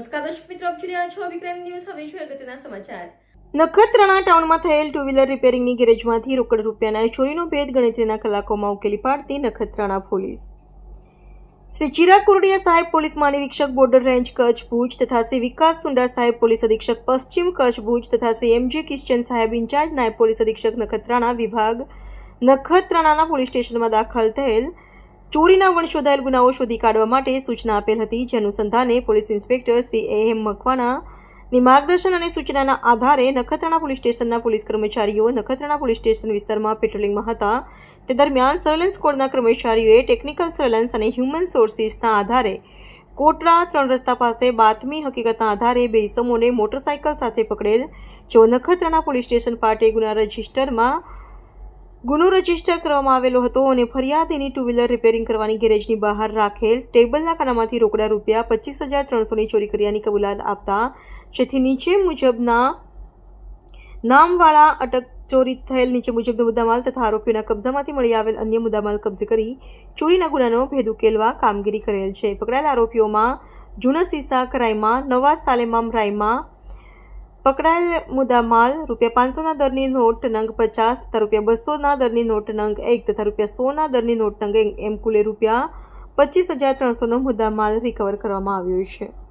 નમસ્કાર દર્શક મિત્રો, આપ જોઈ રહ્યા છો વિક્રમ ન્યૂઝ. હવે જોઈએ અગત્યના સમાચાર. નખત્રાણા ટાઉનમાં થયેલ ટુ વ્હીલર રિપેરિંગની ગેરેજમાંથી રોકડ રૂપિયાના ચોરીનો ભેદ ગણતરીના કલાકોમાં ઉકેલી પાડતી નખત્રાણા પોલીસ. શ્રી ચિરાગ કુરડિયા સાહેબ પોલીસ મહાનિરીક્ષક બોર્ડર રેન્જ કચ્છ ભુજ તથા શ્રી વિકાસ સુંડા સાહેબ પોલીસ અધિક્ષક પશ્ચિમ કચ્છ ભુજ તથા શ્રી એમજે કિશ્ચન સાહેબ ઇન્ચાર્જ નાયબ પોલીસ અધિક્ષક નખત્રાણા વિભાગ નખત્રાણાના પોલીસ સ્ટેશનમાં દાખલ થયેલ ચોરીના વણ શોધાયેલ ગુનાઓ શોધી કાઢવા માટે સૂચના આપેલ હતી. જે અનુસંધાને police inspector Shri M Makwana ની માર્ગદર્શન અને સૂચનાના આધારે નખત્રાણા પોલીસ સ્ટેશનના પોલીસ કર્મચારીઓ નખત્રાણા પોલીસ સ્ટેશન વિસ્તારમાં પેટ્રોલિંગમાં હતા. તે દરમિયાન સર્વેલન્સ કોડના કર્મચારીઓએ ટેકનિકલ સર્વેલન્સ અને હ્યુમન સોર્સિસના આધારે કોટડા ત્રણ રસ્તા પાસે બાતમી હકીકતના આધારે બે ઇસમોને મોટરસાયકલ સાથે પકડેલ. જેઓ નખત્રાણા પોલીસ સ્ટેશન પાટે ગુના રજિસ્ટરમાં ગુનો રજિસ્ટર કરવામાં આવેલો હતો અને ફરિયાદીની ટુ વ્હીલર રિપેરિંગ કરવાની ગેરેજની બહાર રાખેલ ટેબલના ખાનામાંથી રોકડા રૂપિયા પચીસ હજાર ત્રણસોની ચોરી કર્યાની કબૂલાત આપતા, જેથી નીચે મુજબના નામવાળા અટક ચોરી થયેલ નીચે મુજબનો મુદ્દામાલ તથા આરોપીઓના કબજામાંથી મળી આવેલ અન્ય મુદ્દામાલ કબજે કરી ચોરીના ગુનાનો ભેદ ઉકેલવા કામગીરી કરેલ છે. પકડાયેલા આરોપીઓમાં જુનસ ઇસાક રાયમા, નવાઝ સાલેમામ, રાયમા પકડાયેલ મુદ્દામાલ રૂપિયા પાંચસોના દરની નોટ નંગ પચાસ તથા રૂપિયા બસોના દરની નોટ નંગ એક તથા રૂપિયા સોના દરની નોટ નંગ એમ કુલે રૂપિયા પચીસ હજાર ત્રણસોનો મુદ્દામાલ રિકવર કરવામાં આવ્યો છે.